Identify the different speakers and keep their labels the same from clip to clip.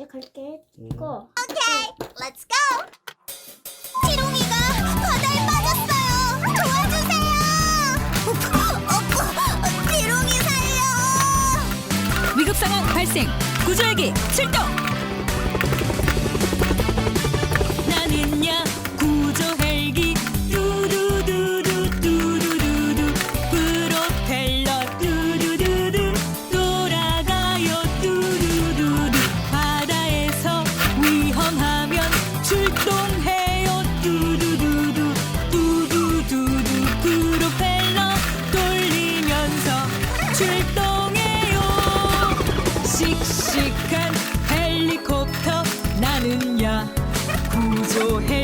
Speaker 1: 갈게.
Speaker 2: 음.
Speaker 1: 고.
Speaker 3: 오케이, 렛츠 고! 지롱이가 바다에 빠졌어요. 도와주세요. 지롱이 살려.
Speaker 4: 위급 상황 발생. 구조헬기 출동. 두두두두 두두두두 프로펠러 돌리면서 출동해요. 씩씩한 헬리콥터 나는야. 구조 헬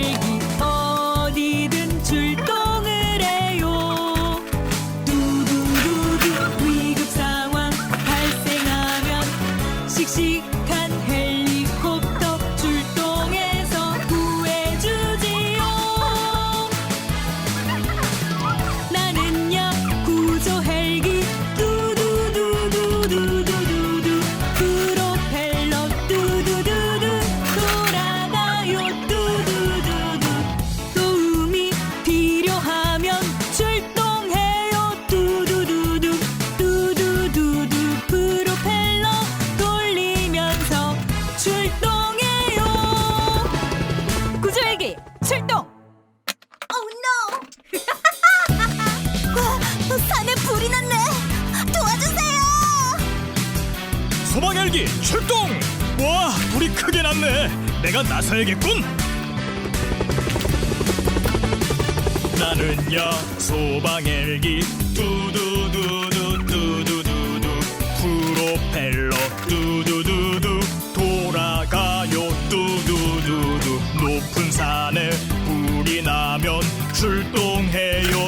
Speaker 2: 소방헬기 출동! 와, 불이 크게 났네. 내가 나서야겠군. 나는야 소방헬기. 두두두두 두두두두. 프로펠러. 두두두두. 돌아가요. 두두두두. 높은 산에 불이 나면 출동해요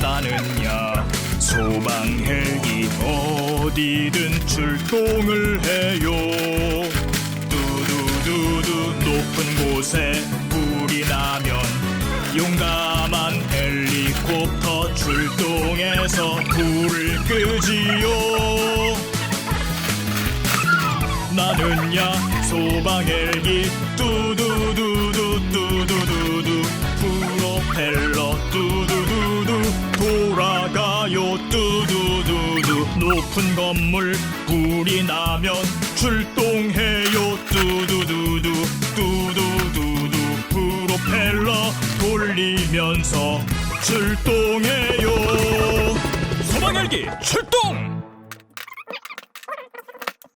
Speaker 2: 나는야 소방헬기 어디든 출동을 해요. 두두두두 높은 곳에 불이 나면 용감한 헬리콥터 출동해서 불을 끄지요. 나는야 소방헬기 두두두두 두두두 높은 건물 불이 나면 출동해요. 두두두두 두두두두. 프로펠러 돌리면서 출동해요. 소방헬기 출동